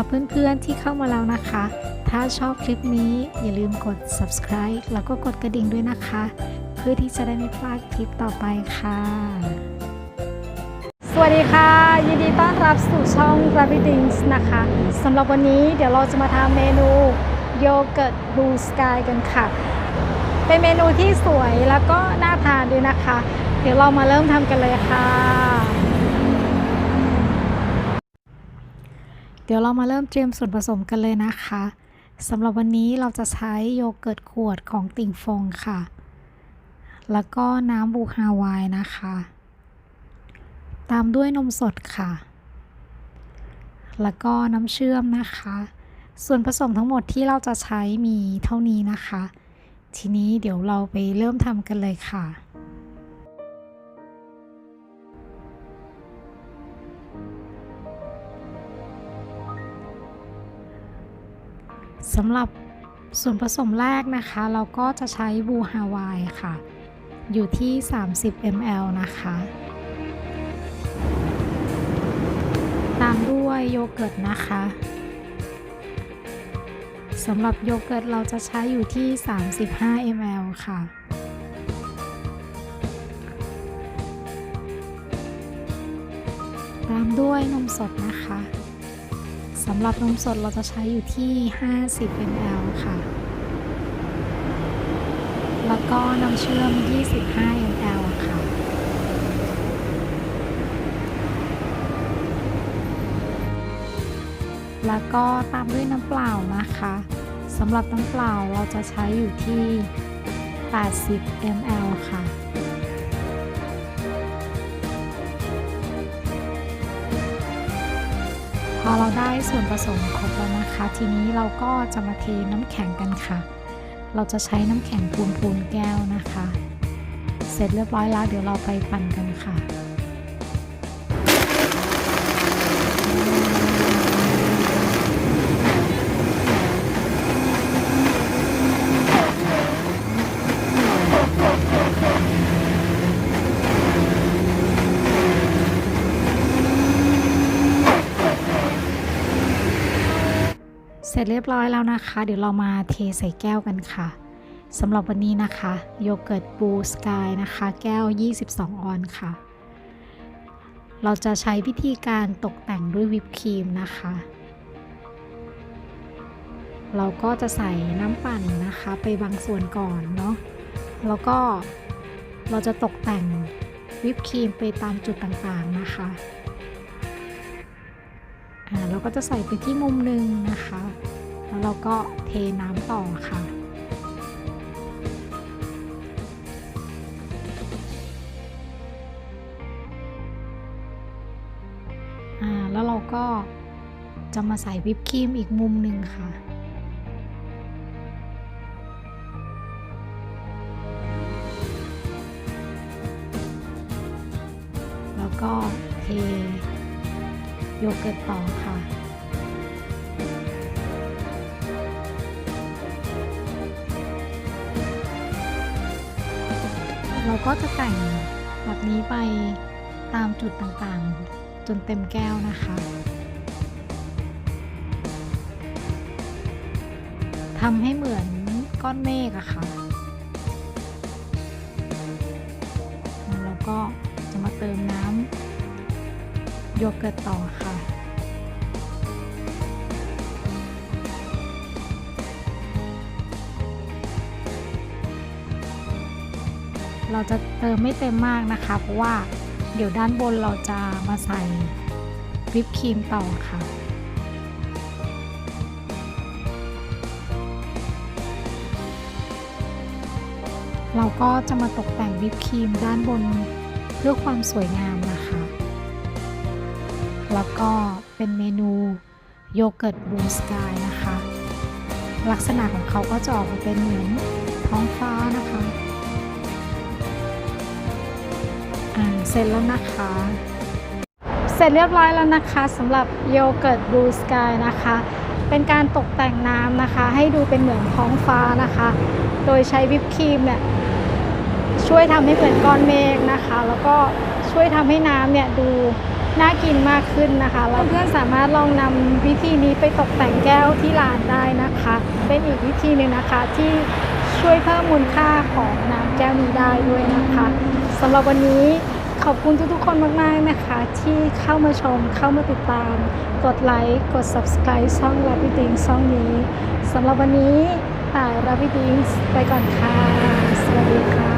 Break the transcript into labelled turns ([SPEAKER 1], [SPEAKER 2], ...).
[SPEAKER 1] รับเพื่อนๆที่เข้ามาแล้วนะคะ ถ้าชอบคลิปนี้อย่าลืมกด subscribe แล้วก็กดกระดิ่งด้วยนะคะ เพื่อที่จะได้ไม่พลาดคลิปต่อไปค่ะ สวัสดีค่ะ ยินดีต้อนรับสู่ช่อง Rabbit Dings นะคะสำหรับวันนี้เดี๋ยวเราจะมาทำเมนูโยเกิร์ตบลูสกายกันค่ะ เป็นเมนูที่สวยแล้วก็น่าทานด้วยนะคะ เดี๋ยวเรามาเริ่มทำกันเลยค่ะ เดี๋ยวเรามาเริ่มเตรียมส่วนผสมกันเลยนะคะสำหรับวันนี้เราจะใช้โยเกิร์ตขวดของติ่งฟงค่ะ แล้วก็น้ำบูฮาวายนะคะ ตามด้วยนมสดค่ะ แล้วก็น้ำเชื่อมนะคะ ส่วนผสมทั้งหมดที่เราจะใช้มีเท่านี้นะคะ ทีนี้เดี๋ยวเราไปเริ่มทำกันเลยค่ะ สำหรับส่วนผสมแรกนะคะ เราก็จะใช้บูฮาวายค่ะ อยู่ที่ 30 ml นะคะ ตามด้วยโยเกิร์ตนะคะสำหรับโยเกิร์ตเราจะใช้อยู่ที่ 35 ml ค่ะ ตามด้วยนมสดนะคะ สำหรับนมสดเราจะใช้อยู่ที่ 50 ml ค่ะ แล้วก็น้ำเชื่อม 25 ml ค่ะ แล้วก็ตามด้วยน้ำเปล่านะคะสำหรับน้ำเปล่าเราจะใช้อยู่ที่ 80 ml ค่ะ อเราได้ส่วนผสมครบแล้วนะคะ ทีนี้เราก็จะมาเทน้ำแข็งกันค่ะ เราจะใช้น้ำแข็งปูนปูนแก้วนะคะ เสร็จเรียบร้อยแล้วเดี๋ยวเราไปปั่นกันค่ะ เสร็จเรียบร้อยแล้วนะคะ เดี๋ยวเรามาเทใส่แก้วกันค่ะสำหรับวันนี้นะคะโยเกิร์ตบูสกายนะคะ แก้ว 22 ออนค่ะ เราจะใช้วิธีการตกแต่งด้วยวิปครีมนะคะ เราก็จะใส่น้ำปั่นนะคะไปบางส่วนก่อนเนาะแล้วก็เราจะตกแต่งวิปครีมไปตามจุดต่างๆนะคะ เราก็จะใส่ไปที่มุมหนึ่งนะคะ แล้วเราก็เทน้ำต่อค่ะแล้วเราก็จะมาใส่วิปครีมอีกมุมหนึ่งค่ะ แล้วก็เท โยเกิร์ตต่อค่ะ เราก็จะแต่งแบบนี้ไปตามจุดต่างๆ จนเต็มแก้วนะคะทำให้เหมือนก้อนเมฆอะค่ะ แล้วก็จะมาเติมน้ำ โยเกิร์ตต่อค่ะ เราจะเติมไม่เต็มมากนะคะ เพราะว่าเดี๋ยวด้านบนเราจะมาใส่วิปครีมต่อค่ะเราก็จะมาตกแต่งวิปครีมด้านบนเพื่อความสวยงามนะคะ แล้วก็เป็นเมนูโยเกิร์ตบลูสกายนะคะ ลักษณะของเขาก็จะออกมาเป็นเหมือนท้องฟ้านะคะอ่าเสร็จแล้วนะคะ เสร็จเรียบร้อยแล้วนะคะสำหรับโยเกิร์ตบลูสกายนะคะ เป็นการตกแต่งน้ำนะคะ ให้ดูเป็นเหมือนท้องฟ้านะคะ โดยใช้วิปครีมเนี่ยช่วยทำให้เหมือนก้อนเมฆนะคะ แล้วก็ช่วยทำให้น้ำเนี่ยดู น่ากินมากขึ้นนะคะแล้วเพื่อนสามารถลองนำวิธีนี้ไปตกแต่งแก้วที่ร้านได้นะคะ เป็นอีกวิธีหนึ่งนะคะที่ช่วยเพิ่มมูลค่าของน้ำแก้วนี้ได้ด้วยนะคะสำหรับวันนี้ขอบคุณทุกๆ คนมาก ๆ นะคะ ที่เข้ามาชมเข้ามาติดตาม กดไลค์ กด subscribe ช่อง r a p i d i n g ช่องนี้สำหรับวันนี้ต่าย r a p i d i n g ไปก่อนค่ะ สวัสดีค่ะ